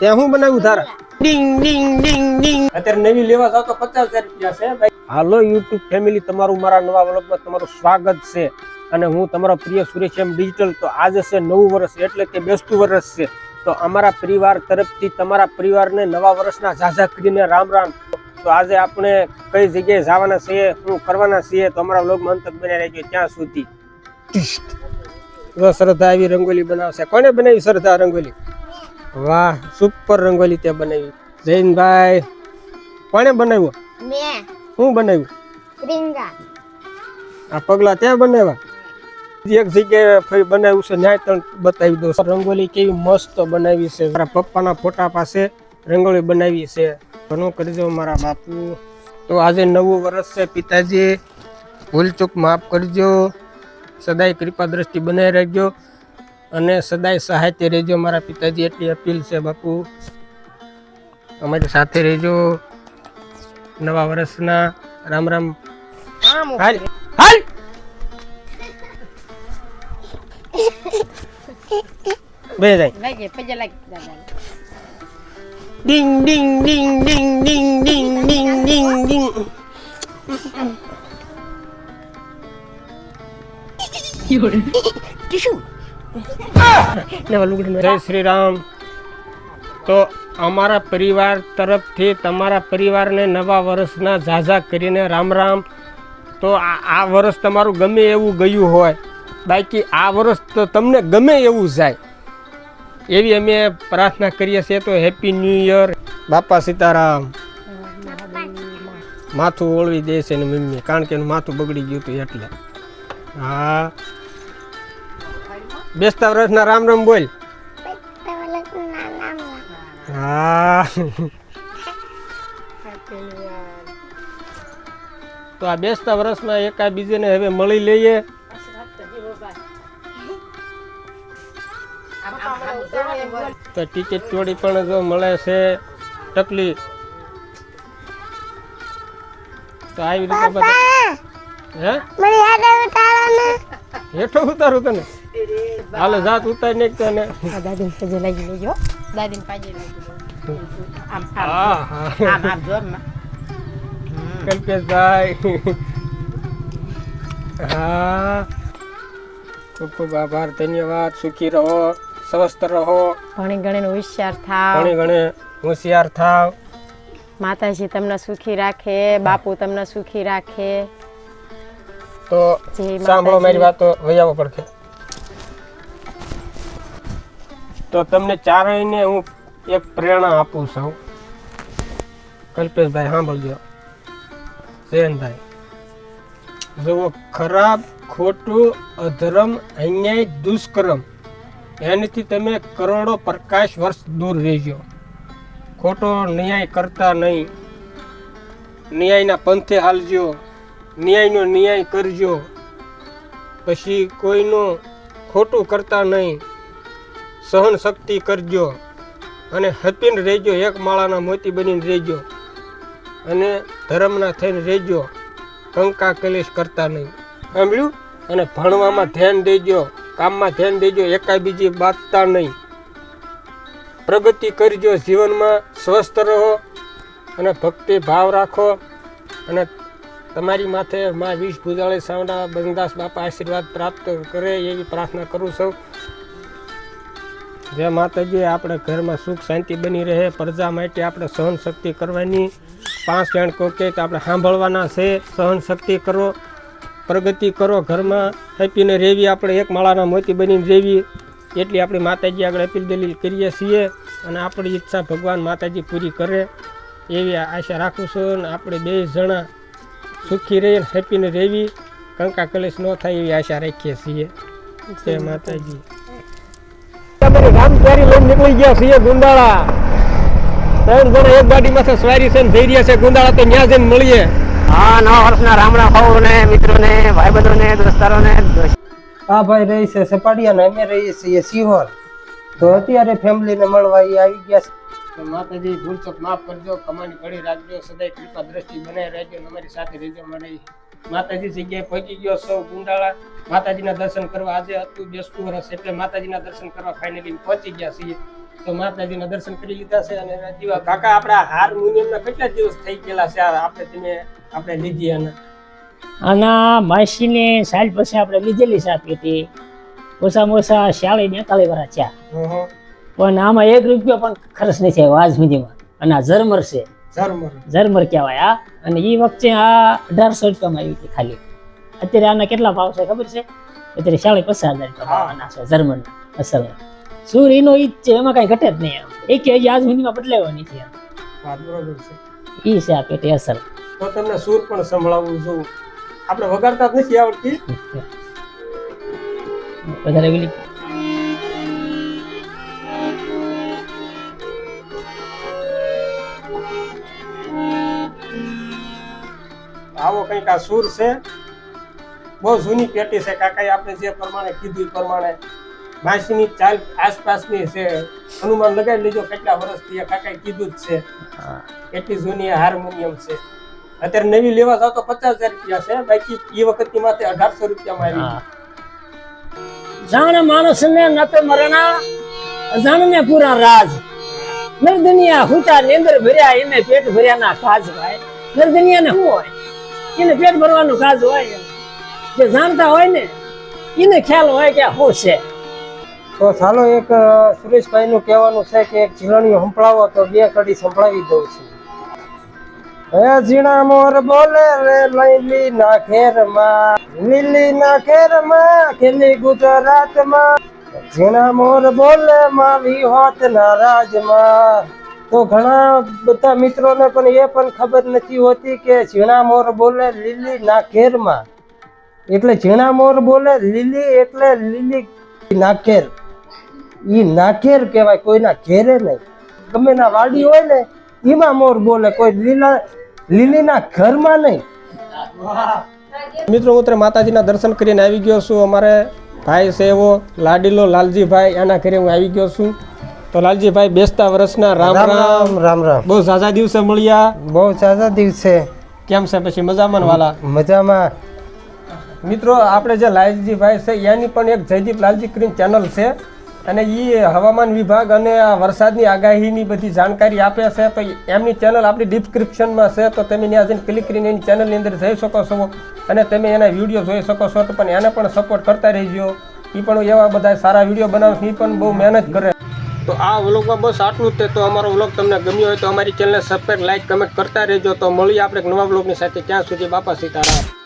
ત્યાં હું બનાવ્યું તારા ડિંગ ડિંગ ડિંગ ડિંગ. અત્યારે નવી લેવા જાવ તો પચાસ હજાર રૂપિયા છે ભાઈ. હાલો યુટ્યુબ ફેમિલી તમારું મારા નવા વ્લોગમાં તમારું સ્વાગત છે. અને હું તમારો પ્રિય સુરેશ એમ ડિજિટલ તો આજે છે નવું વર્ષ એટલે કે બેસતું વર્ષ છે. તો અમારા પરિવાર તરફથી તમારા પરિવારને નવા વર્ષના ઝાઝા કરીને રામ રામ. તો આજે આપણે કઈ જગ્યાએ જવાના છીએ શું કરવાના છીએ તો અમારા વ્લોગમાં અંતક બની રહેજો ત્યાં સુધી. શ્રદ્ધા આવી રંગોલી બનાવશે. કોને બનાવી શ્રદ્ધા રંગોલી? વાહ સુપર રંગોલી તે બનાવી. જૈનભાઈ કોણે બનાવ્યો? મેં. શું બનાવ્યું? પ્રિંગા આ પગલા ત્યાં બનાવ્યા? એક જગ્યાએ બનાવ્યું છે ન્યાય તણ બતાવી દો રંગોલી કેવી મસ્ત બનાવી છે. મારા પપ્પાના ફોટા પાસે રંગોળી બનાવી છે. ઘણું કરજો મારા બાપુ. તો આજે નવું વર્ષ છે પિતાજી. ભૂલચૂક માફ કરજો. સદાય કૃપા દ્રષ્ટિ બનાવી રહેજો અને સદાય સહાયતે રહેજો. મારા પિતાજી એટલી અપીલ છે બાપુ. અમારી સાથે રહેજો. નવા વર્ષના રામ રામ. હાલ. હાલ. બે જાય. લાગે પજે લાગે દાદા ડિંગ ડિંગ ડિંગ ડિંગ ડિંગ ડિંગ ડિંગ ડિંગ ડિંગ. જય શ્રી રામ તો અમારા પરિવાર તરફથી તમારા પરિવારને નવા વર્ષના ઝાઝા કરીને રામ રામ. તો આ આ વર્ષ તમારું ગમે એવું ગયું હોય બાકી આ વર્ષ તો તમને ગમે એવું જાય. એવી અમે પ્રાર્થના કરીએ છીએ તો હેપી ન્યૂ યર બાપા સીતારામ. માથું ઓળવી દે છે ને મમ્મી કારણ કે એનું માથું બગડી ગયું હતું એટલે. હા. બેસતા વર્ષના રામ રામ બોલ. હા. તો આ બેસતા વર્ષમાં એકા બીજેને હવે મળી લઈએ. તો ટિકિટ ચોરી પણ જો મળે છે ટકલી તો આવી રીતે હે? હેઠો ઉતારું તને. હાલો જાત ઉતારી નાખ તને દાદી પજે લાગી લેજો. દાદી પાજે લાગી આમ આમ. આમ આમ જો. કલ્પેશભાઈ. હા. ખૂબ ખૂબ આભાર ધન્યવાદ. સુખી રહો સ્વસ્થ રહો. ઘણી ઘણી હોશિયાર થાવ. ઘણે ઘણે હોશિયાર થાવ. માતાજી તમને સુખી રાખે બાપુ તમને સુખી રાખે. તો સાંભળો મારી વાતો વૈયાવો પડખે. તો તમને ચારેયને હું એક પ્રેરણા આપું છું. કલ્પેશભાઈ, સાંભળજો. જયંતભાઈ, જુઓ, ખરાબ, ખોટું, અધર્મ, અન્યાય, દુષ્કર્મ, એનાથી તમે કરોડો પ્રકાશ વર્ષ દૂર રહેજો. ખોટો ન્યાય કરતા નહીં. ન્યાયના પંથે હાલજો. ન્યાયનો ન્યાય કરજો. પછી કોઈનું ખોટું કરતા નહીં. સહન શક્તિ કરજો અને હપીને રહેજો, એક માળાના મોતી બનીને રહેજો અને ધર્મના થઈને રહેજો કંકા કલેશ કરતા નહીં. સાંભળ્યું? અને ભણવામાં ધ્યાન દેજો, કામમાં ધ્યાન દેજો એકાય બીજી બાંધતા નહીં. પ્રગતિ કરજો, જીવનમાં સ્વસ્થ રહો અને ભક્તિ ભાવ રાખો અને તમારી માથે મા વિષ ભૂજાળે સાવડા બંદાસ બાપા આશીર્વાદ પ્રાપ્ત કરે એવી પ્રાર્થના કરું છું. જય માતાજી આપણે ઘરમાં સુખ શાંતિ બની રહે, પ્રજા માટે આપણે સહન શક્તિ કરવાની. પાંચ જણ કોકે તો આપણે સાંભળવાના છે સહન શક્તિ કરો, પ્રગતિ કરો ઘરમાં. હેપીને રહેવી આપણે એક માળાના મોતી બનીને રહેવી એટલી આપણી માતાજી આગળ અપીલ દલીલ કરીએ છીએ અને આપણી ઈચ્છા ભગવાન માતાજી પૂરી કરે. એવી આશા રાખું છું અને આપણે બે જણા સુખી રહી હેપીને રહેવી કંકા કલેશ ન થાય એવી આશા રાખીએ છીએ. જય માતાજી. રામ લઈને નીકળી ગયા છીએ? ગુંદાળા. ત્રણ જણા એક ગાડીમાં સવારી છે ને જઈ રહ્યા છે. ગુંદાળા તો ત્યાં જઈને મળીએ. હા નવા વર્ષના રામ રામ સૌને મિત્રોને ભાઈબંધોને દોસ્તારોને. હા ભાઈ રહી છે. સપાડિયા ને અમે રહીએ છીએ સિહોર. તો અત્યારે ફેમિલીને મળવા એ આવી ગયા છે. માતાજી ભૂલચૂક માફ કરજો. કમાની ઘડી રાખજો. સદાય કૃપા દ્રષ્ટિ બનાવી રહેજો અમારી સાથે રહેજો મારી માતાજી જગ્યાએ પહોંચી ગયો સૌ ગુંડાળા. માતાજીના દર્શન કરવા આજે હતું બેસતું વર્ષ એટલે માતાજીના દર્શન કરવા ફાઇનલી પહોંચી ગયા છીએ. તો માતાજીના દર્શન કરી લીધા છે અને એના કાકા આપણા હાર્મોનિયમના કેટલા દિવસ થઈ ગયેલા છે? આપણે તમે આપણે લીધી અને આના માસીને સાલ પછી આપણે લીધેલી છે આ પેટી. ઓછામાં ઓછા શાળી બેતાલી વર્ષ થયા. પણ આમાં એક રૂપિયો પણ ખર્ચ નથી આવ્યો આજ સુધીમાં. અને આ ઝરમર છે. ઝરમર. કહેવાય આ અને એ વખતે આ અઢારસો રૂપિયામાં આવી હતી ખાલી. અત્યારે આના કેટલા ભાવ છે ખબર છે? અત્યારે સાડી પચાસ હજાર રૂપિયા ભાવ છે ઝરમરના અસલ સૂર એનો ઈ જ છે એમાં કાંઈ ઘટે જ નહીં આમ એક હજી આજ સુધીમાં બદલાયો નથી આમ ઈ છે આ પેટી અસલ. તો તમને સૂર પણ સંભળાવું છું. આપણે વગાડતા જ નથી આવડતી. વધારે કંઈક આ સૂર છે. બહુ જૂની પેટી છે. કાકાએ આપણે જે પ્રમાણે કીધું એ પ્રમાણે માસીની ચાલ આસપાસની છે. અનુમાન લગાવી લેજો કેટલા વર્ષથી આ કાકાએ કીધું જ છે. એટલી જૂની હાર્મોનિયમ છે. અત્યારે નવી લેવા જાવ તો પચાસ હજાર રૂપિયા છે. બાકી એ વખતની માથે અઢારસો રૂપિયામાં આવી. જાણ માણસ ને તો મરણા અજાણ ને પૂરા રાજ. નરદનિયા હુતા નેંદર ભર્યા એને પેટ ભર્યા ના કાજ ભાઈ. નરદનિયા ને શું હોય? એને પેટ ભરવાનું કાજ હોય. જે જાણતા હોય ને, એને ખ્યાલ હોય કે શું છે. તો ચાલો એક સુરેશભાઈ નું કહેવાનું છે કે એક ઝીલણીઓ સંભળાવો તો બે કડી સંભળાવી દઉં છું. હે ઝીણા મોર બોલે રે, લઈલી ના ઘેરમાં લીલી ના ઘેરમાં ખેલી ગુજરાતમાં ઝીણા મોર બોલે માં હોત ના રાજમાં તો ઘણા બધા મિત્રોને પણ એ પણ ખબર નથી હોતી કે ઝીણા મોર બોલે લીલી ના ઘેરમાં એટલે ઝીણા મોર બોલે લીલી એટલે લીલી નાખેર. એ નાખેર કહેવાય, કોઈના ઘેરે નહીં. ગમે ના વાડી હોય ને એમાં મોર બોલે, કોઈ લીલા, લીલીના ઘરમાં નહીં. મિત્રો, હું માતાજીના દર્શન કરીને આવી ગયો છું. અમારે ભાઈ એવો, લાડીલો લાલજીભાઈ, એના ઘરે હું આવી ગયો છું. તો લાલજીભાઈ બેસતા વર્ષના રામ રામ રામ. રામ બહુ ઝાઝા દિવસે મળ્યા. બહુ સાજા દિવસે. કેમ છે પછી મજામાં વાલા? મજામાં. મિત્રો આપણે જે લાલજીભાઈ છે એની પણ એક જયદીપ લાલજી કરીને ચેનલ છે. અને એ હવામાન વિભાગ અને આ વરસાદની આગાહીની બધી જાણકારી આપે છે. તો એમની ચેનલ આપણી ડિસ્ક્રિપ્શનમાં છે. તો તમે ત્યાં જઈને ક્લિક કરીને એની ચેનલની અંદર જઈ શકો છો. અને તમે એના વીડિયો જોઈ શકો છો. તો પણ એને પણ સપોર્ટ કરતા રહેજો. એ પણ એવા બધા સારા વીડિયો બનાવે એ પણ બહુ મહેનત કરે. તો આ વ્લોગમાં બસ આટલું જ તે તો અમારો વ્લોગ તમને ગમ્યો હોય તો અમારી ચેનલને સબસ્ક્રાઈબ લાઈક કમેન્ટ કરતા રહેજો. તો મળીએ આપણે નવા વ્લોગની સાથે. ત્યાં સુધી બાપા સીતારામ.